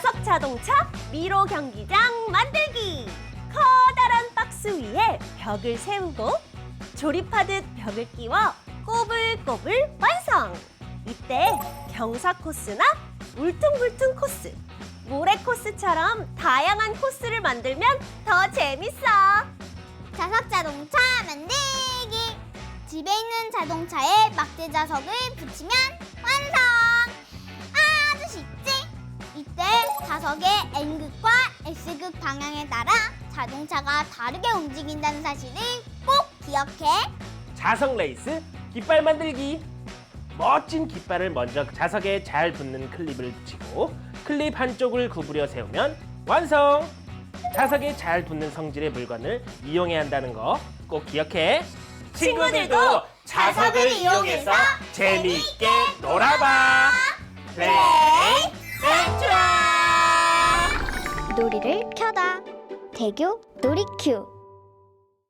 자동차 미로 경기장 만들기. 커다란 박스 위에 벽을 세우고 조립하듯 벽을 끼워 꼬불꼬불 완성. 이때 경사 코스나 울퉁불퉁 코스, 모래 코스처럼 다양한 코스를 만들면 더 재밌어. 자석 자동차 만들기. 집에 있는 자동차에 막대 자석을 붙이면 자석의 N극과 S극 방향에 따라 자동차가 다르게 움직인다는 사실을 꼭 기억해. 자석 레이스 깃발 만들기. 멋진 깃발을 먼저 자석에 잘 붙는 클립을 붙이고 클립 한쪽을 구부려 세우면 완성. 자석에 잘 붙는 성질의 물건을 이용해야 한다는 거 꼭 기억해. 친구들도 자석을 이용해서 재미있게 놀아봐. 놀이를 켜다. 대교 놀이큐.